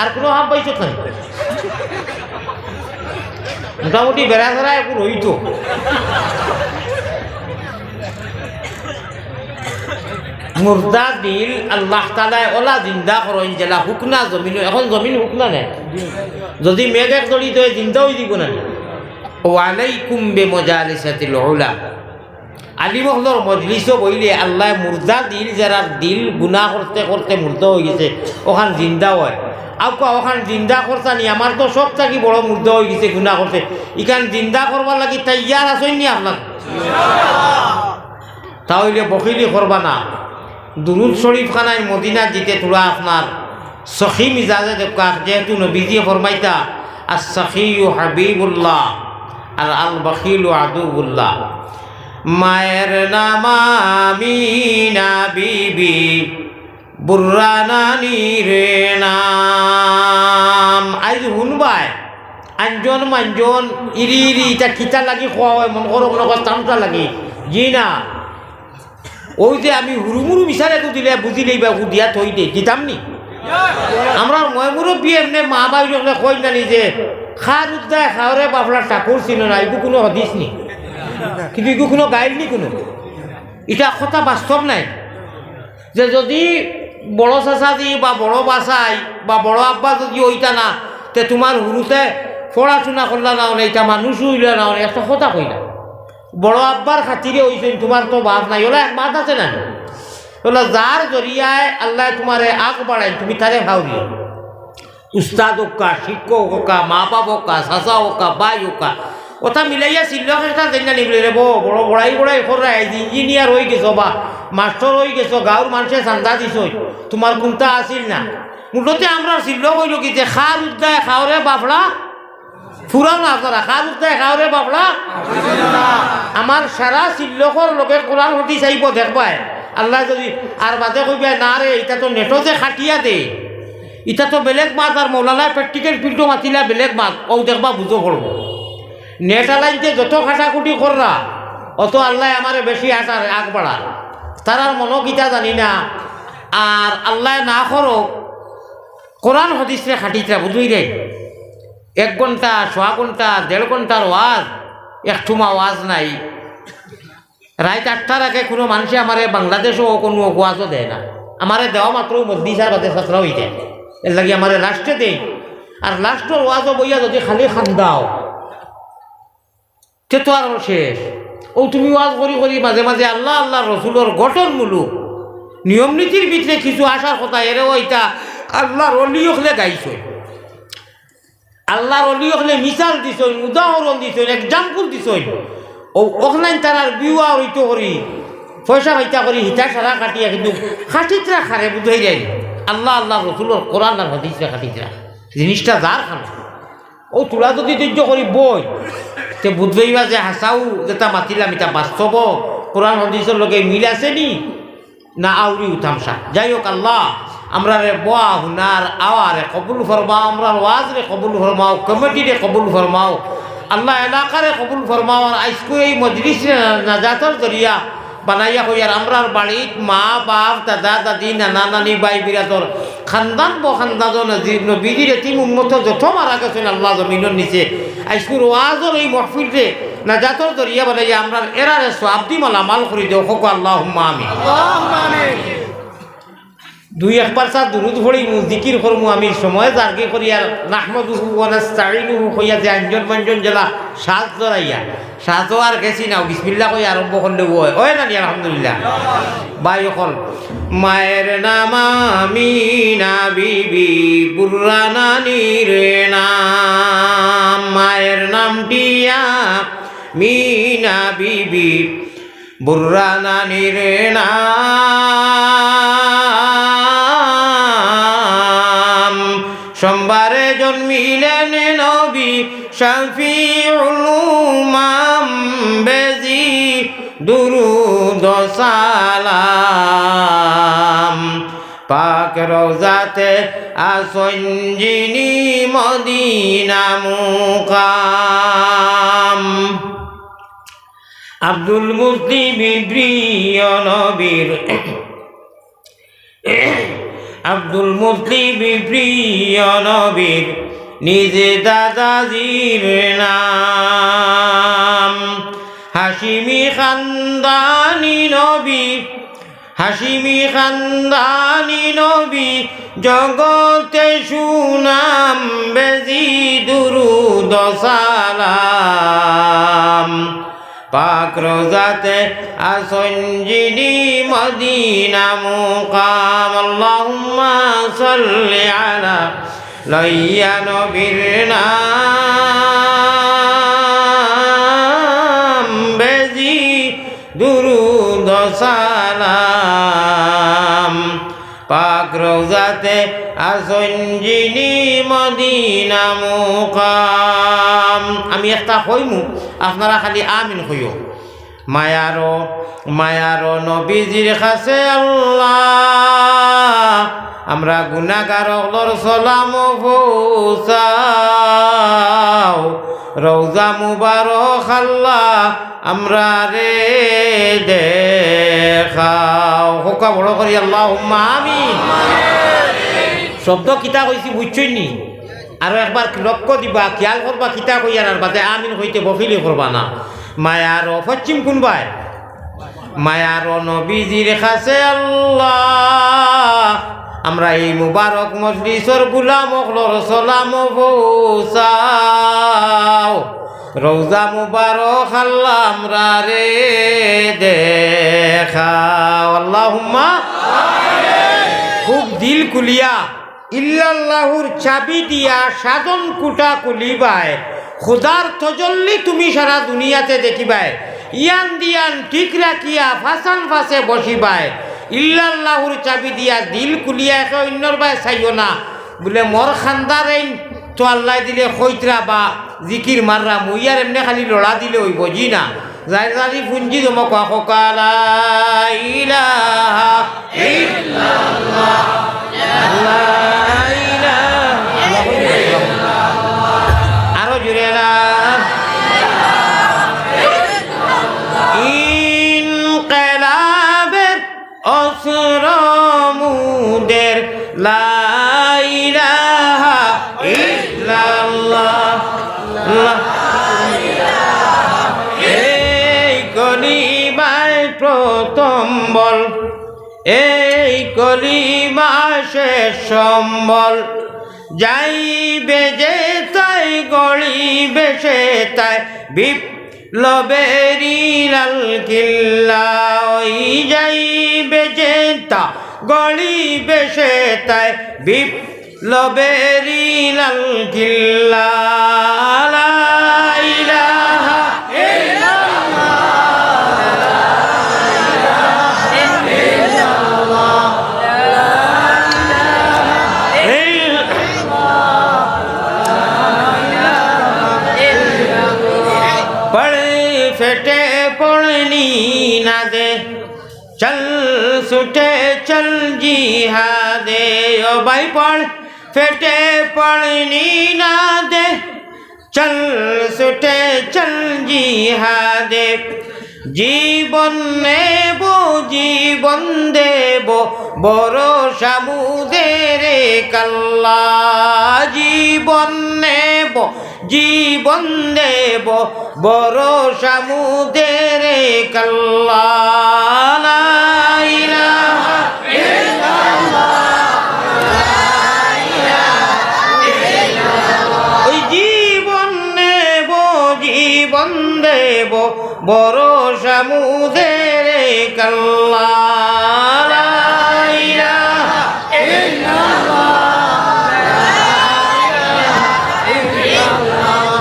আর কোনো হাম পাইছো নাই? মোটামুটি বেড়া ফেরা একটু রইতো। মুর্দা দিল, আল্লাহ তালায় ওলা জিন্দা করেন, জেলা হুকনা জমিন, এখন জমিন হুকনা নেই। যদি মেঘ এক দড়ি তো জিন্দাও দিব না। ওয়ালাইকুম বে মজা মজালিসাতিল উলা। আলিমহলর মজলিসও বইলে, আল্লাহ মুর্দা দিল যারা দিল গুনাহ করতে করতে মুর্দা হয়ে গেছে। ওখান জিন্দা হয়। আউকা ওখান জিন্দা করতা নি? আমার তো সব থাকি বড় মুর্দা হয়ে গেছে, গুনাহ করতে ইখান জিন্দা করবার লাগি তাইয়ার আসেন নি আপনার তাহলে বকিলি করবা না। দুরুদ শরীফ খানায় মদিনা জিতে তোলা আপনার সখী মিজাজে দেখা যেহেতু নবীজি ফরমাইতা আর সখী হাবিবুল্লাহ আর আল বকিল আদুবুল্লাহ। মায়ের নাম আমিনা বিবি, বুর্রা নানির নাম। আজ শুনবাই আঞ্জন মাঞ্জন ইরি ইরি, ইটা কিতা লাগি খোয়া হয়, মন করো কর তামটা লাগি। জি না। ওই যে আমি হুরুমুরু বিচারে তো দিলে বুঝিলেই বা দিয়া থই দে দিতাম নি? আমরা ময়মুরো বিয়ে এমনি মা যখন কই জানি যে খার উদ্দায় খাওয়ারে বাপলার ঠাকুর ছিল না এগু কোনো হদিস নি? কিন্তু এগু কোনো গাইড নি কোনো? এটা কথা বাস্তব নাই। যে যদি বড় চাচাজি বা বড় বাসাই বা বড় আব্বা যদি ওইটা না, তে তোমার হুরুতে পড়াশোনা করলা না হলে এটা মানুষ হইলা না হলে একটা কথা কইলা বড় আব্বার খাতিরে হইছেন তোমার তো বাপ নাই। ওলা এক মাত আছে না? ওলা যার জরিয়ায় আল্লাহ তোমারে আগ বাড়াই তুমি তারে ভাউরি উস্তাদ হোকা শিক্ষক হোকা মা বাপ হোকা চাচা হোকা বাই হোকা কথা মিলাইয়া চিল্ল খেতা দেনা নিবলে রে বড়, বড়াই বড়াই করা ইঞ্জিনিয়ার হয়ে গেছো বা মাস্টার হয়ে গেছো গাঁর মানুষে চান্দা দিছ। তোমার কোনটা আসিল না? মূলতে আমরা চিল্ল কইল কি যে খার উদ্দায় খাওয়ারে বাফড়া ফুরাও না আপনারা খার উদ্দায় খাওয়ারে বাফড়া আমার সারা চিল্লকর লোকের কোরআন হতি চাইব, দেখবাই। আল্লাহ যদি আর বাদে কইবে না রে এটা তো নেটো যে খাটিয়া দে। এটা তো বেলেগ মাছ আর মৌলানায় প্র্যাকটিক্যাল ফিল্ডও মাতিলা বেলেগ মাছ ও দেখবা বুঝো করব নেট আলাইতে যত খাটাখুটি কররা, অত আল্লাহ আমারে বেশি আসার আগ বাড়া তারার মনোগীতা জানি না। আর আল্লাহ না করো কোরআন হদিসরে খাটিতরা বুঝুই রে। এক ঘণ্টা সোয়া ঘণ্টা দেড় ঘণ্টার ওয়াজ একটুমা ওয়াজ নাই। রাত আটটার আগে কোনো মানুষে আমারে বাংলাদেশও কোনো ওয়াজও দেয় না। আমারে দেওয়া মাত্র মসজিদার বাদে ছাত্রা হয়ে যায় এর লাগে আমারে লাস্টে দেয়। আর লাস্টের ওয়াজও বইয়া যদি খালি খান্দাও। তে তো আর শেষ। ও তুমি ওয়াজ করি করি মাঝে মাঝে আল্লাহ আল্লাহ রসুলোর গঠনমূলক নিয়ম নীতির ভিতরে কিছু আসার কথা এরেও এটা আল্লাহর অলিয়কলে গাইছে। আল্লাহর অলিয়কলে মিসাল দিছ, উদাহরণ দিছ এক্সাম্পল দিছ। ও অখলাইন তারার বিওয়া হইতে করি, পয়সা হইতা করি হিতা সারা কাটিয়া কিন্তু খাটিতরা খারে বুঝাই যায় আল্লাহ আল্লাহ রসুলোর কোরআন আর হদিসরা খাটিতরা। জিনিসটা যার খান ও তোলা যদি ধৈর্য করি বই। তে বুঝবাইবা যে হাসাও যেটা মাতিলাম এটা বাস্তব। কোরআন হদিসের লগে মিল আছে নি? না আউরি উঠামসা যাই হোক আল্লাহ আমরা রে বোয়া হুনার আওয়ারে কবুল ফরমাও আমরা ওয়াজ রে কবুল ফরমাও কমিটি রে কবুল ফরমাও আল্লাহ এলাকারে কবুল ফরমাও আর আজকে এই মজলিস নাজাতর জরিয়া বানাইয়া কইয়ার আমরার বাড়িত মা, বাপ, দাদা, দাদি, নানা, নানি বাই বিরাতর খানদান ব জীর্ণ নবীজির এটি উন্মত যত মারা গেছেন আল্লাহ জমিনের নিচে। আজকুর ওয়াজর এই মহফিলতে নাজাতর দরিয়া বলে আমরা এরারে সব মালা মাল করি দেও, হক আল্লাহ আমি দুই একবার চা দুরুদ ভরি জিকির করমু আমি সময় জার্গে করি আর নাহমদুহু ওয়ানাস্তাইনুহু কইয়া যে আঞ্জন মাঞ্জন জেলা সাজ জড়াইয়া সাজও আর গেছি না বিসমিল্লা কই আরম্ভ করলে ওই নানি আলহামদুলিল্লাহ। বাই অকল মায়ের নাম আমিনা বিবি বুর্রা নানির নাম। মায়ের নাম দিয়া মিনা বিবি বুর্রা নানির নাম। জন্মিলেন নবী শফিউল উমাম বেজি দুরুদ সালাম। পাক রোজাতে আসঞ্জিনী মদিনা মুকাম। আব্দুল মুসলিম প্রিয় নবীর আব্দুল মুতলিবি প্রিয় নবীর নিজে দাদাজির নাম। হাসিমি খানদানি নবী হাসিমি খানদানি নবী, জগতে সুনাম বেজি দুরুদ সালাম। পাক রোজাতে মদিনা মুকাম আল্লাহুম্মা সাল্লি আলা লাইয়া নবীর নাম। রোজাতে আসঞ্জিনি মদিনা মুকাম। আমি একটা হইমু আপনারা খালি আমিন কইও মায়ারো মায়ারো নবীজির কাছে আল্লাহ, আমরা গুনাগার অগলর সলাম ফৌসাও রৌজা মুবারক আল্লাহ, আমরা রে দেখাও। হোকা বড় করি আল্লাহ আমি শব্দ কিতা কইছি বুঝছই নি? আর একবার লক্ষ্য দিবা, খেয়াল করবা কিতা কইয়ার আর বাদে আমিন হইতে বকিলি করবা না। মায়ার পশ্চিম কোনবাই মায়ার নবীজির কাছে আল্লাহ। আমরা এই মুবারক মজলিসর গুলাম সালাম বৌসাও রৌজা মুবারক আল্লাহ আমরা রে দেখাও। আল্লাহুম্মা খুব দিল কুলিয়া। ইল্লাল্লাহুর চাবি দিয়া সাধন কুটা কুলিবায়। খুদার তজল্লি তুমি সারা দুনিয়াতে দেখিবায়। ইয়ান দিয়ান ঠিক রাখিয়া ফাসান ফাসে বসিবায় ইল্লাল্লাহুর চাবি দিয়া দিল কুলিয়া একে অন্যর বাই চাইও না। বলে মোর খান্দার এই তো আল্লাহ দিলে খৈতরা বা জিকির মাররা মুইয়ার এমনি খালি লড়া দিলে ওই বজি না। যাই যারি পুঞ্জি জমক সকালা ইলাহা ইল্লাল্লাহ। ইল্লাল্লাহ। এই কলিমায় প্রথম বল এই কলিমা শেষ সম্বল। যাইবে যে তাই, গড়িবে সে তাই। বিপ্লবেরি লাল কিল্লা, ওই যাইবে যে তা গড়িবে বেশে তাই বিপ্লবেরি লাল কিল্লা। ছুটে চল জিহাদে, ও ভাই পড়, ফেটে পড়নি না দে। চল ছুটে চল জিহাদে, জীবন নেব, জীবন দেব, বড় সামুদের কাল্লা। জীবন নেব, জীবন দেব, বড় সামুদের কাল্লা। বড় সমুদের কাল্লা লা ইলাহা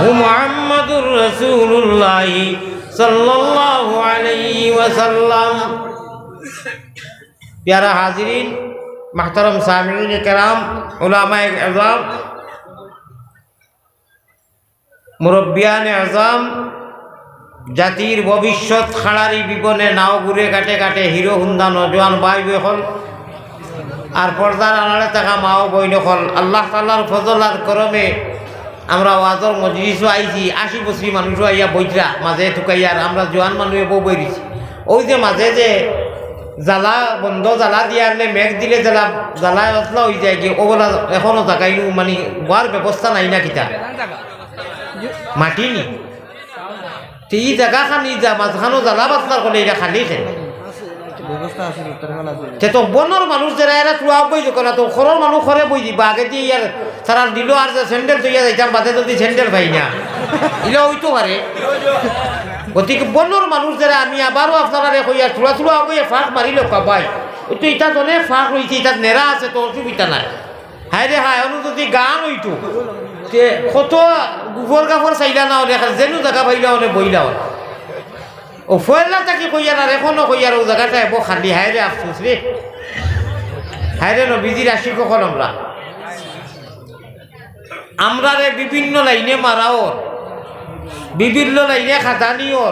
হু মুহাম্মাদুর রাসূলুল্লাহ সাল্লাল্লাহু আলাইহি ওয়াসাল্লাম প্যারা হাজিরিন মাহতারম সামিন کرام উলামায়ে আযম মুরব্বিয়ান আজম জাতির ভবিষ্যৎ খাড়ারি বিপনে নাও ঘুরে কাটে কাটে হিরো হুন্দা নজওয়ান ভাই হল। আর পর্দার আড়ালে থাকা মাও বইন হল। আল্লাহ তাল্লার ফজল আর করমে আমরা ওয়াজর মজলিসও আইছি, আশি বছরি মানুষও আইয়া বইতরা মাঝে ঠুকাইয়ার আমরা জোয়ান মানুষে বউ বই দিছি ওই যে মাঝে যে জ্বালা, বন্ধ জ্বালা দিয়ারলে মেঘ দিলে জ্বালা জ্বালা অতলা হয়ে যায় কি ওগুলা এখনও জাগাই মানে বার ব্যবস্থা নাই না কিতা। মাটি নি? ই জায়গা খানি যা মাঝখানো জ্বালা বাতলার করলে এটা খালি আছে তে তো বনর মানুষ যারা এরা বই যোগ না তো খরর মানুষ খরে বই দিবা আগে দিয়ে ইয়ার তারা দিল আর যে স্যান্ডেল তৈয়া যাইতাম বাদে যদি স্যান্ডেল পাই না ইলে হইতো পারে গতিকে বনর মানুষ যারা আমি আবারও আপনারা কইয়া থোড়া থোড়া বইয়ে ফাঁক মারিল পাবাই তো ইটা অনেক ফাঁক হয়েছে ইটা নেরা আছে তো অসুবিধা নাই হায় রে হায় অনু যদি গান হইতো তে কত গোবর চাইলা না হলে যেনো জায়গা পাইলা হলে বইলা হলে। ও ফয়লা কইয়ার আর এখনও কইয়ার ও জায়গাটা এবো খালি হায় রে আফসোস রে হায় রে নবীজির আশি কখন আমরা? আমরা রে বিভিন্ন লাইনে মারাও বিভিন্ন লাইনে খাদানিও